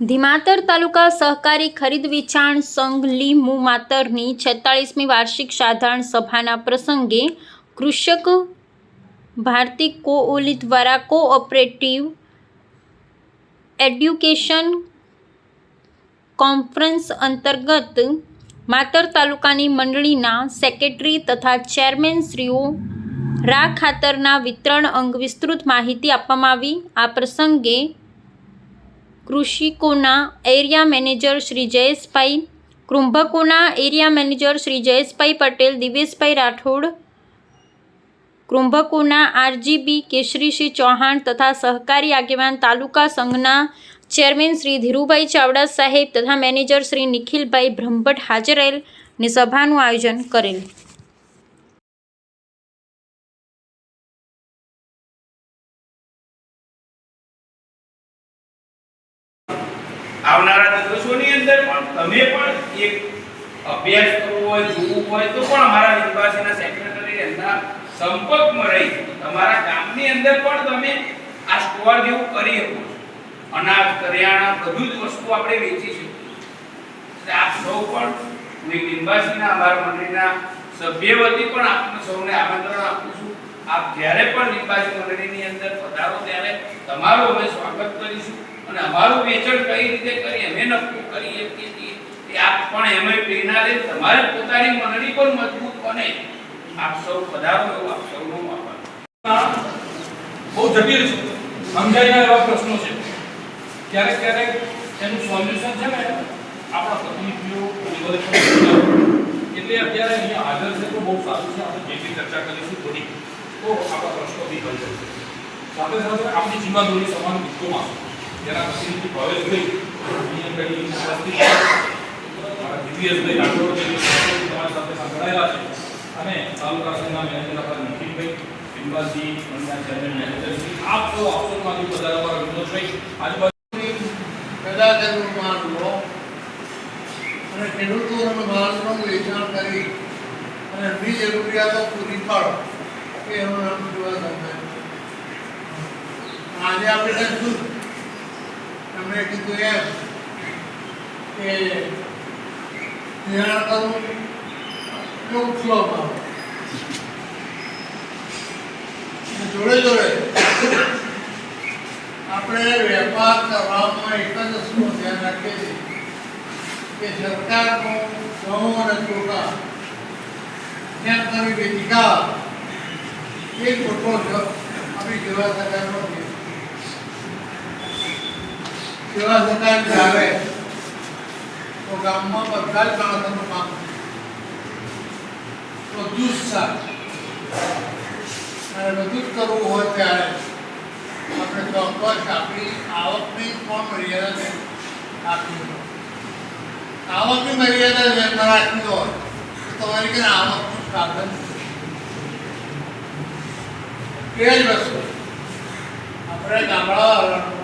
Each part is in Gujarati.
ધીમાતર તાલુકા સહકારી ખરીદ વેચાણ સંઘ લીમુ માતરની છેતાળીસમી વાર્ષિક સાધારણ સભાના પ્રસંગે કૃષક ભારતી કોઓલી દ્વારા કોઓપરેટિવ એડ્યુકેશન કોન્ફરન્સ અંતર્ગત માતર તાલુકાની મંડળીના સેક્રેટરી તથા ચેરમેન શ્રીઓ રા ખાતરના વિતરણ અંગ વિસ્તૃત માહિતી આપવામાં આવી. આ પ્રસંગે કૃષિકોના એરિયા મેનેજર શ્રી જયેશભાઈ, કૃંભકોના એરિયા મેનેજર શ્રી જયેશભાઈ પટેલ દિવેશભાઈ રાઠોડ, કૃંભકોના આરજીબી કેશરીસિંહ ચૌહાણ તથા સહકારી આગેવાન તાલુકા સંઘના ચેરમેન શ્રી ધીરુભાઈ ચાવડા સાહેબ તથા મેનેજર શ્રી નિખિલભાઈ બ્રહ્મભટ્ટ હાજર રહેલ ને સભાનું આયોજન કરેલ. આવનારા દિવસોની અંદર પણ તમે પણ એક અભ્યાસ કરવો હોય, જોવું હોય, તો પણ અમારા નિવાસીના સેક્રેટરી એમના સંપર્કમાં રહી તમારા ગામની અંદર પણ તમે આ સ્ટોર જેવું કરી શકો અનાજ, કરિયાણા, બધું જ વસ્તુ આપણે વેચી શકીએ આપ સૌ પણ એક નિવાસીના, અમારા મંડળીના સભ્ય વતી પણ આપને સૌને આમંત્રણ આપું છું. આપ જ્યારે પણ નિવાસી મંડળીની અંદર પધારો, ત્યારે તમારું અમે સ્વાગત કરીશું. અને અમારું વેચાણ કઈ રીતે કરીએ? અમે નક્કી કરીએ કે આપ પણ એમાં પ્રેરણા લે તમારે પોતાની મંડળી પણ મજબૂત બને. આપ સૌ પધારો આપ સૌનો આભાર. બહુ જટિલ છે. સમજાય એવા પ્રશ્નો છે. ક્યારેક ક્યારેક એનું સોલ્યુશન છે ને, આપણા પ્રતિનિધિઓ એટલે અત્યારે અહીંયા હાજર છે તો બહુ સારું છે. આપણે જે ચર્ચા કરીશું થોડી તો આપણા પ્રશ્નો બી હલ થશે. સાથે સાથે આપણી જીવાદોરી સમાન વિશ્વમાં જેના પ્રતિનિધિ ભાવેશભાઈ અહીંયા કઈ ઉપસ્થિત મારા દિવ્યેશભાઈ રાઠોડ તમારી સાથે સંકળાયેલા છે. અને તાલુકા સંઘના મેનેજર આપણા નિખિલભાઈ સિંબાજી મંડળના ચેરમેન મેનેજર શ્રી આપ સૌ આપસોમાંથી અમારા વિનોદભાઈ આજુબાજુ પેદાશનું માલ લો. અને ખેડૂતોને માલનું વેચાણ કરી. અને એમની જરૂરિયાતો પૂરી પાડો. એ એનું નામ જોવા આજે આપણે શું એમણે કીધું એમ કે નિર્ણય કરવું ફ્લોમાં જોડે જોડે આપણે વેપાર કરવામાં એક જ શું ધ્યાન રાખીએ છીએ કે સરકારનું ઘઉં અને ચોખા ત્યાં તમે વેચિકા એ ખોટો છે આપણી સેવા સરકારનો સેવા જે આવે તો ગામમાં બધા જ બાળકોનું કામ. બધું જ અને બધું કરવું હોય ત્યારે આપણે ચોક્કસ આપણી આવકની પણ મર્યાદા છે. આપી આવકની મર્યાદા ધ્યાનમાં રાખવી હોય. તો તમારી કે આવકનું સાધન એ જ વસ્તુ. આપણે ગામડા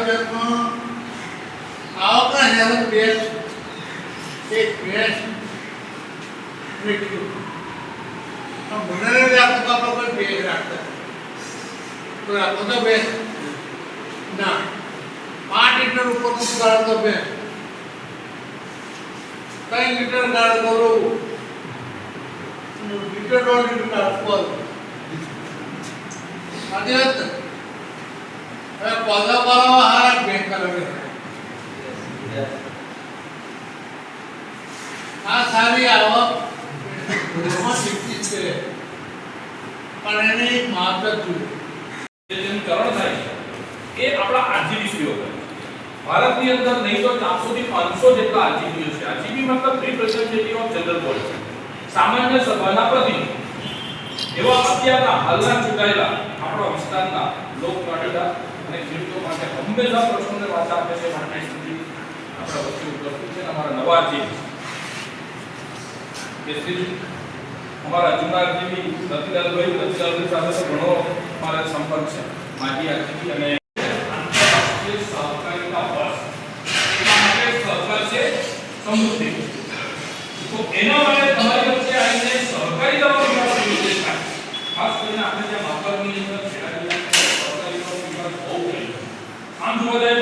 આયોજનમાં આવકના હેરાન બેસ એક બેસ મને રાખતા તો કોઈ રાખતા તો રાખો તો ભેજ ના. પાંચ લીટર ઉપરનું ગાળ તો ભેજ ત્રણ લીટર ગાળ કરું. લીટર દોઢ લીટર ગાળ પર આજે હવે પૌધા ભારતની અંદર નહીં તો ચારસો થી પાંચસો જેટલા આરજીબીઓ છે. આરજીબી મતલબ રિપ્રેઝેન્ટેટિવ ઓફ જનરલ બોડી. છે સામાન્ય સભાના પ્રતિનિધિ. એવા અત્યારના હાલના ચૂંટાયેલા આપણા વિસ્તારના લોક પાટીદાર અને ખેડૂતો માટે હંમેશા છે. માટે તો ઘણો અને સહકાર તમારી વચ્ચે આવીને રીતે થાય ખાસ કરીને આપણે જ્યાં માપકની અંદર সম্প্রদায়ের